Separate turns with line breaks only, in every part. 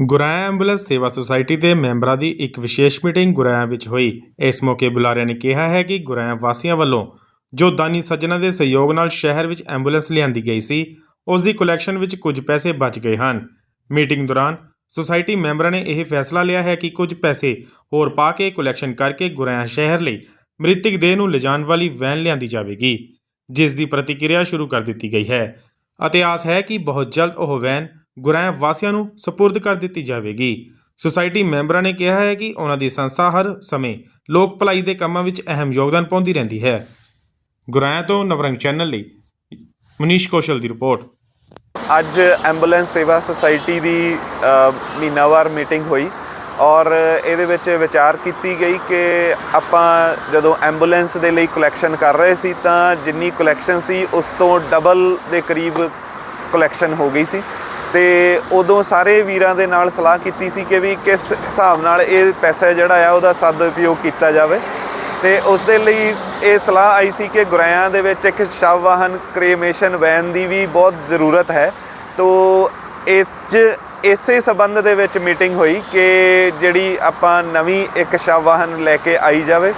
ਗੁਰਾਇਆ ambulance ਸੇਵਾ society ਦੇ ਮੈਂਬਰਾਂ ਦੀ ਇੱਕ ਵਿਸ਼ੇਸ਼ ਮੀਟਿੰਗ ਗੁਰਾਇਆ ਵਿੱਚ ਹੋਈ। ਇਸ ਮੌਕੇ ਬੁਲਾਰਿਆਂ ਨੇ ਕਿਹਾ ਹੈ ਕਿ ਗੁਰਾਇਆ ਵਾਸੀਆਂ ਵੱਲੋਂ ਜੋ ਦਾਨੀ ਸੱਜਣਾ ਦੇ ਸਹਿਯੋਗ ਨਾਲ ਸ਼ਹਿਰ ਵਿੱਚ ਐਂਬੂਲੈਂਸ ਲਿਆਂਦੀ ਗਈ ਸੀ, ਉਸ ਦੀ ਕਲੈਕਸ਼ਨ ਵਿੱਚ ਕੁਝ ਪੈਸੇ ਬਚ ਗਏ ਹਨ। ਮੀਟਿੰਗ ਦੌਰਾਨ ਸੁਸਾਇਟੀ ਮੈਂਬਰਾਂ ਨੇ ਇਹ ਫੈਸਲਾ ਲਿਆ ਹੈ ਕਿ ਕੁਝ ਪੈਸੇ ਹੋਰ ਪਾ ਕੇ ਕਲੈਕਸ਼ਨ ਕਰਕੇ ਗੁਰਾਇਆ ਸ਼ਹਿਰ ਲਈ ਮ੍ਰਿਤਕ ਦੇਹ ਨੂੰ ਲਿਜਾਣ ਵਾਲੀ ਵੈਨ ਲਿਆਂਦੀ ਜਾਵੇਗੀ, ਜਿਸ ਦੀ ਪ੍ਰਤੀਕਿਰਿਆ ਸ਼ੁਰੂ ਕਰ ਦਿੱਤੀ ਗਈ ਹੈ। ਅਤੇ ਆਸ ਹੈ ਕਿ ਬਹੁਤ ਜਲਦ ਉਹ ਵੈਨ ਗੁਰਾਇਆ ਵਾਸੀਆਂ ਨੂੰ ਸਪੁਰਦ ਕਰ ਦਿੱਤੀ ਜਾਵੇਗੀ। ਸੁਸਾਇਟੀ ਮੈਂਬਰਾਂ ਨੇ ਕਿਹਾ ਹੈ ਕਿ ਉਹਨਾਂ ਦੀ ਸੰਸਥਾ ਹਰ ਸਮੇਂ ਲੋਕ ਭਲਾਈ ਦੇ ਕੰਮਾਂ ਵਿੱਚ ਅਹਿਮ ਯੋਗਦਾਨ ਪਾਉਂਦੀ ਰਹਿੰਦੀ ਹੈ। ਗੁਰਾਇਆ ਤੋਂ ਨਵਰੰਗ ਚੈਨਲ ਲਈ ਮਨੀਸ਼ ਕੌਸ਼ਲ ਦੀ ਰਿਪੋਰਟ।
ਅੱਜ ਐਂਬੂਲੈਂਸ ਸੇਵਾ ਸੁਸਾਇਟੀ ਦੀ ਮਹੀਨਾਵਾਰ ਮੀਟਿੰਗ ਹੋਈ ਔਰ ਇਹਦੇ ਵਿੱਚ ਵਿਚਾਰ ਕੀਤੀ ਗਈ ਕਿ ਆਪਾਂ ਜਦੋਂ ਐਂਬੂਲੈਂਸ ਦੇ ਲਈ ਕਲੈਕਸ਼ਨ ਕਰ ਰਹੇ ਸੀ ਤਾਂ ਜਿੰਨੀ ਕਲੈਕਸ਼ਨ ਸੀ ਉਸ ਤੋਂ ਡਬਲ ਦੇ ਕਰੀਬ ਕਲੈਕਸ਼ਨ ਹੋ ਗਈ ਸੀ। ਤੇ ਉਦੋਂ ਸਾਰੇ ਵੀਰਾਂ ਦੇ ਨਾਲ ਸਲਾਹ ਕੀਤੀ ਸੀ ਕਿ ਵੀ ਕਿਸ ਹਿਸਾਬ ਨਾਲ ਇਹ ਪੈਸਾ ਜਿਹੜਾ ਆ ਉਹਦਾ ਸਦ ਉਪਯੋਗ ਕੀਤਾ ਜਾਵੇ। ਤੇ ਉਸ ਦੇ ਲਈ ਇਹ ਸਲਾਹ ਆਈ ਸੀ ਕਿ ਗੁਰਾਇਆਂ ਦੇ ਵਿੱਚ ਇੱਕ ਸ਼ਵ ਵਾਹਨ ਕ੍ਰੇਮੇਸ਼ਨ ਵੈਨ ਦੀ ਵੀ ਬਹੁਤ ਜ਼ਰੂਰਤ ਹੈ। ਤੋ ਇਸ 'ਚ ਇਸੇ ਸਬੰਧ ਦੇ ਵਿੱਚ ਮੀਟਿੰਗ ਹੋਈ ਕਿ ਜਿਹੜੀ ਆਪਾਂ ਨਵੀਂ ਇੱਕ ਸ਼ਵ ਵਾਹਨ ਲੈ ਕੇ ਆਈ ਜਾਵੇ।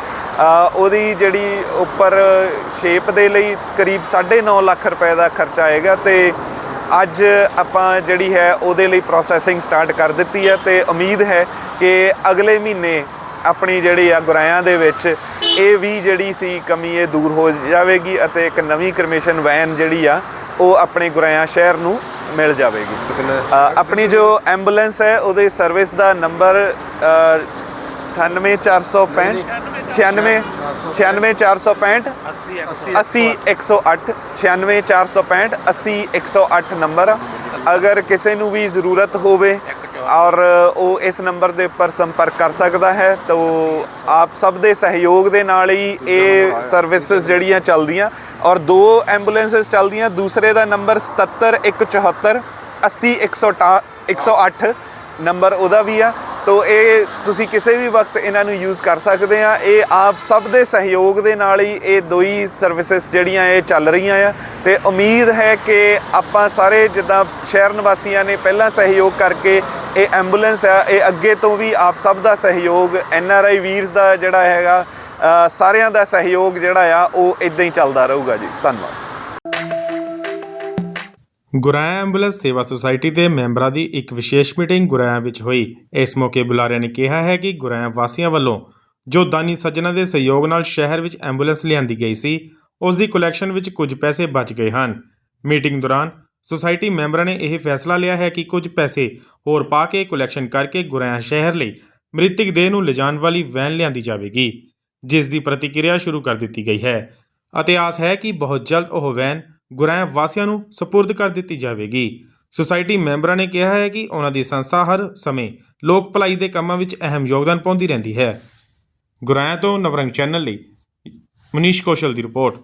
ਉਹਦੀ ਜਿਹੜੀ ਉੱਪਰ ਸ਼ੇਪ ਦੇ ਲਈ ਕਰੀਬ 9.5 ਲੱਖ ਰੁਪਏ ਦਾ ਖਰਚਾ ਆਏਗਾ ਤੇ ਅੱਜ ਆਪਾਂ ਜਿਹੜੀ ਹੈ ਉਹਦੇ ਲਈ ਪ੍ਰੋਸੈਸਿੰਗ ਸਟਾਰਟ ਕਰ ਦਿੱਤੀ ਹੈ ਤੇ ਉਮੀਦ ਹੈ ਕਿ ਅਗਲੇ ਮਹੀਨੇ ਆਪਣੀ ਜਿਹੜੀ ਆ ਗੁਰਾਇਆਂ ਦੇ ਵਿੱਚ ਇਹ ਵੀ ਜਿਹੜੀ ਸੀ ਕਮੀ ਇਹ ਦੂਰ ਹੋ ਜਾਵੇਗੀ ਅਤੇ ਇੱਕ ਨਵੀਂ ਕਰਮੇਸ਼ਨ ਵੈਨ ਜਿਹੜੀ ਆ, ਉਹ ਆਪਣੇ ਗੁਰਾਇਆਂ ਸ਼ਹਿਰ ਨੂੰ ਮਿਲ ਜਾਵੇਗੀ। ਆਪਣੀ ਜੋ ਐਂਬੂਲੈਂਸ ਹੈ, ਉਹਦੇ ਸਰਵਿਸ ਦਾ ਨੰਬਰ 98465 96 96465 80 108 96465 80 108 ਨੰਬਰ ਆ। ਅਗਰ ਕਿਸੇ ਨੂੰ ਵੀ ਜ਼ਰੂਰਤ ਹੋਵੇ ਔਰ ਉਹ ਇਸ ਨੰਬਰ ਦੇ ਉੱਪਰ ਸੰਪਰਕ ਕਰ ਸਕਦਾ ਹੈ, ਤਾਂ ਆਪ ਸਭ ਦੇ ਸਹਿਯੋਗ ਦੇ ਨਾਲ ਹੀ ਇਹ ਸਰਵਿਸਿਜ਼ ਜਿਹੜੀਆਂ ਚੱਲਦੀਆਂ ਔਰ ਦੋ ਐਂਬੂਲੈਂਸਸ ਚੱਲਦੀਆਂ, ਦੂਸਰੇ ਦਾ ਨੰਬਰ 77174 80 108 ਨੰਬਰ ਉਹਦਾ ਵੀ ਆ ਤੋ ਇਹ ਤੁਸੀਂ ਕਿਸੇ ਵੀ ਵਕਤ ਇਹਨਾਂ ਨੂੰ ਯੂਜ਼ ਕਰ ਸਕਦੇ ਆ। ਇਹ ਆਪ ਸਭ ਦੇ ਸਹਿਯੋਗ ਦੇ ਨਾਲ ਹੀ ਇਹ ਦੋਈ ਸਰਵਿਸਿਜ਼ ਜਿਹੜੀਆਂ ਇਹ ਚੱਲ ਰਹੀਆਂ ਆ। ਤੇ ਉਮੀਦ ਹੈ ਕਿ ਆਪਾਂ ਸਾਰੇ ਜਿੱਦਾਂ ਸ਼ਹਿਰ ਨਿਵਾਸੀਆਂ ਨੇ ਪਹਿਲਾਂ ਸਹਿਯੋਗ ਕਰਕੇ ਇਹ ਐਂਬੂਲੈਂਸ ਆ, ਇਹ ਅੱਗੇ ਤੋਂ ਵੀ ਆਪ ਸਭ ਦਾ ਸਹਿਯੋਗ ਐਨ ਆਰ ਆਈ ਵੀਰਸ ਦਾ ਜਿਹੜਾ ਹੈਗਾ ਸਾਰਿਆਂ ਦਾ ਸਹਿਯੋਗ ਜਿਹੜਾ ਆ, ਉਹ ਇਦਾਂ ਹੀ ਚੱਲਦਾ ਰਹੂਗਾ ਜੀ। ਧੰਨਵਾਦ।
ਗੁਰਾਇਆ ਐਂਬੂਲੈਂਸ ਸੇਵਾ ਸੁਸਾਇਟੀ ਦੇ ਮੈਂਬਰਾਂ ਦੀ ਇੱਕ ਵਿਸ਼ੇਸ਼ ਮੀਟਿੰਗ ਗੁਰਾਇਆ ਵਿੱਚ ਹੋਈ। ਇਸ ਮੌਕੇ ਬੁਲਾਰਿਆਂ ਨੇ ਕਿਹਾ ਹੈ ਕਿ ਗੁਰਾਇਆ ਵਾਸੀਆਂ ਵੱਲੋਂ ਜੋ ਦਾਨੀ ਸੱਜਣਾ ਦੇ ਸਹਿਯੋਗ ਨਾਲ ਸ਼ਹਿਰ ਵਿੱਚ ਐਂਬੂਲੈਂਸ ਲਿਆਂਦੀ ਗਈ ਸੀ, ਉਸ ਦੀ ਕਲੈਕਸ਼ਨ ਵਿੱਚ ਕੁਝ ਪੈਸੇ ਬਚ ਗਏ ਹਨ। ਮੀਟਿੰਗ ਦੌਰਾਨ ਸੁਸਾਇਟੀ ਮੈਂਬਰਾਂ ਨੇ ਇਹ ਫੈਸਲਾ ਲਿਆ ਹੈ ਕਿ ਕੁਝ ਪੈਸੇ ਹੋਰ ਪਾ ਕੇ ਕਲੈਕਸ਼ਨ ਕਰਕੇ ਗੁਰਾਇਆ ਸ਼ਹਿਰ ਲਈ ਮ੍ਰਿਤਕ ਦੇਹ ਨੂੰ ਲਿਜਾਣ ਵਾਲੀ ਵੈਨ ਲਿਆਂਦੀ ਜਾਵੇਗੀ, ਜਿਸ ਦੀ ਪ੍ਰਤੀਕਿਰਿਆ ਸ਼ੁਰੂ ਕਰ ਦਿੱਤੀ ਗਈ ਹੈ। ਅਤੇ ਆਸ ਹੈ ਕਿ ਬਹੁਤ ਜਲਦ ਉਹ ਵੈਨ ਗੁਰਾਇਆ ਵਾਸੀਆਂ ਨੂੰ ਸਪੁਰਦ ਕਰ ਦਿੱਤੀ ਜਾਵੇਗੀ। ਸੁਸਾਇਟੀ ਮੈਂਬਰਾਂ ਨੇ ਕਿਹਾ ਹੈ ਕਿ ਉਹਨਾਂ ਦੀ ਸੰਸਥਾ ਹਰ ਸਮੇਂ ਲੋਕ ਭਲਾਈ ਦੇ ਕੰਮਾਂ ਵਿੱਚ ਅਹਿਮ ਯੋਗਦਾਨ ਪਾਉਂਦੀ ਰਹਿੰਦੀ ਹੈ। ਗੁਰਾਇਆ ਤੋਂ ਨਵਰੰਗ ਚੈਨਲ ਲਈ ਮਨੀਸ਼ ਕੌਸ਼ਲ ਦੀ ਰਿਪੋਰਟ।